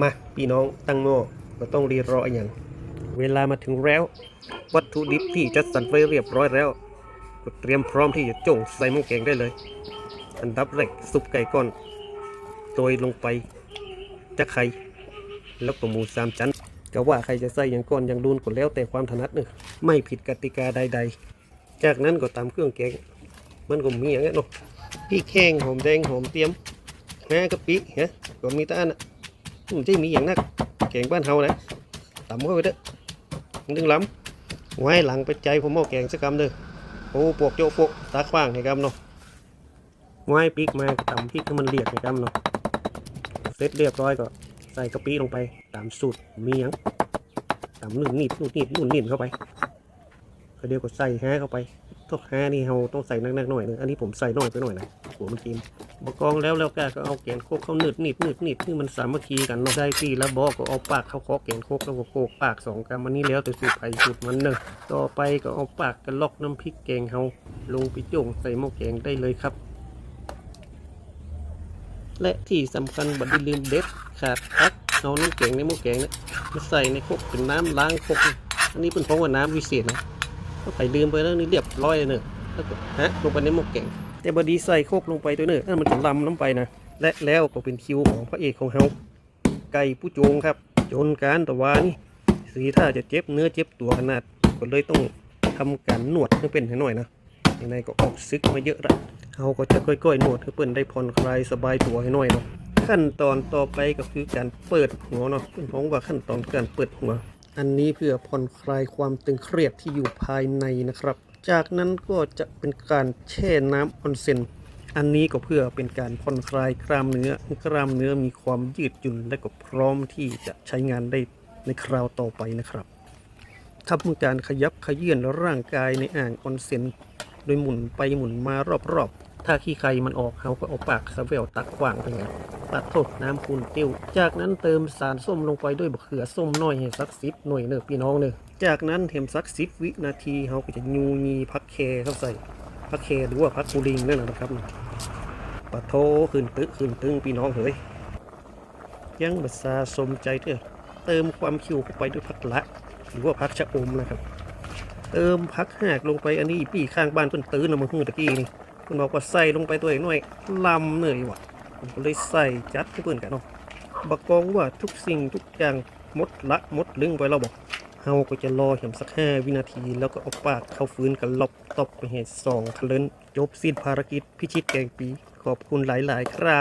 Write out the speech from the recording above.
มาพี่น้องตั้งหม้อก็ต้องรีรออย่าง เวลามาถึงแล้ว วัตถุดิบที่จัดสรรไว้เรียบร้อยแล้วก็เตรียมพร้อมที่จะจ่งใส่หม้อแกงได้เลย อันดับแรกซุปไก่ก้อนโรยลงไปจะไข่แล้วก็หมูสามชั้นก็ว่าใครจะใส่อย่างก้อนอย่างดูนก็แล้วแต่ความถนัดเนอะไม่ผิดกติกาใด ๆ จากนั้นก็ตามเครื่องแกง มันก็มีอย่างนี้เนาะพริกแห้งหอมแดงหอมเตรียมแม่กะปิฮะก็มีแตาอันน่ะ มันจมีอย่างนักแกงบ้านเฮานะต่ำเข้าไปเด้อดึงล้ำไว้หลังไปใจผมเอาแกงสักกำเด้อโอ้ปวกโจ๊ปวกตาขว้างให้กำเนาะไว้พริกมาต่ำพริกให้มันเรียกให้กำเนาะเสร็จเรียบร้อยก็ใส่กะปิลงไปตามสูตรมีหยังตำนุ่นนิดนุ่นนิดนุ่นนิดเข้าไปเดี๋ยวก็ใส่แฮเข้าไป ทุกห้านี่เราต้องใส่นักๆหน่อยนึงอันนี้ผมใส่น้อยไปหน่อยนะหัวมันกินบกองแล้วแล้วก็ก็เอาแกนโคกเข้าหนืดนิดนืดนิดที่มันสามัคคีกันเนาะได้ปีแล้วบอกก็เอาปากเข้าเคาะแกนโคกแล้วก็โคกปากสองกำอันนี้แล้วแต่สูตรไผ่สูตรมันเนอะต่อไปก็เอาปากกันล็อกน้ำพริกแกงเฮาลงไปจ่งใส่หม้อแกงได้เลยครับ และที่สำคัญบัดนี้ลืมเด็ดขาดพักเอาน้ำแกงในหม้อแกงเนี่ยมาใส่ในโคกเป็นน้ำล้างโคกอันนี้เป็นเพราะว่าน้ำวิเศษนะ ก็ไปลืมไปแล้วนี่เรียบร้อยเลยเนอะแล้วก็ฮะลงไปในหม้อแกงแต่บอดีใส่โคกลงไปด้วเนอะนั่นมันจะลำน้ำไปนะและแล้วก็เป็นคิวของพระเอกของเฮาไก่ผู้โจงครับ จนการตะวานี่สีถ้าจะเจ็บเนื้อเจ็บตัวขนาดก็เลยต้องทำการนวดให้เป็นให้หน่อยนะยังไงก็ออกซึกมาเยอะละเฮาก็จะค่อยๆนวดให้เปิ้นได้ผ่อนคลายสบายตัวให้หน่อยเนาะขั้นตอนต่อไปก็คือการเปิดหัวเนาะเพิ่นพ้องว่าขั้นตอนการเปิดหัว อันนี้เพื่อผ่อนคลายความตึงเครียดที่อยู่ภายในนะครับ จากนั้นก็จะเป็นการแช่น้ำออนเซ็น อันนี้ก็เพื่อเป็นการผ่อนคลายกล้ามเนื้อกล้ามเนื้อมีความยืดหยุ่นและก็พร้อมที่จะใช้งานได้ในคราวต่อไปนะครับทำการขยับขยื่นร่างกายในอ่างออนเซ็น โดยหมุนไปหมุนมารอบๆ ถ้าขี้ใครมันออกเขาก็เอาปากสเวลตักขวางไปไงตัดโทษน้ำคูณติ้ว จากนั้นเติมสารส้มลงไปด้วยบะเขือส้มน้อยให้สักสิบหน่วยเนอะพี่น้องเนอะจากนั้นเทมสักสิบวินาทีเขาก็จะยูยีพักเคเข้าใส่พักเคหรือว่าพักกูลิงนั่นแหละนะครับปะโทขึ้นตึกขึ้นตึงพี่น้องเฮ้ยยังบัสาสมใจเถอะเติมความคิวเข้าไปด้วยพักละ หรือว่าพักชะอมนะครับ เติมพักหากลงไปอันนี้พี่ข้างบ้านเพิ่นตื้นเอามาฮือตะกี้นี่ เพิ่นบอกว่าใส่ลงไปตัวเองหน่อยลำเหนื่อยว่ะผมก็เลยใส่จัดให้เพื่อนกันเนาะบักกองว่าทุกสิ่งทุกอย่างหมดละหมดลึงไปเราบอกเฮาก็จะรอเห็มสักห้าวินาที แล้วก็เอาปากเข้าฟื้นกันลบตบไปเหตุสองคลื่นจบสิ้นภารกิจพิชิตแกงปีขอบคุณหลาย ๆ ครับ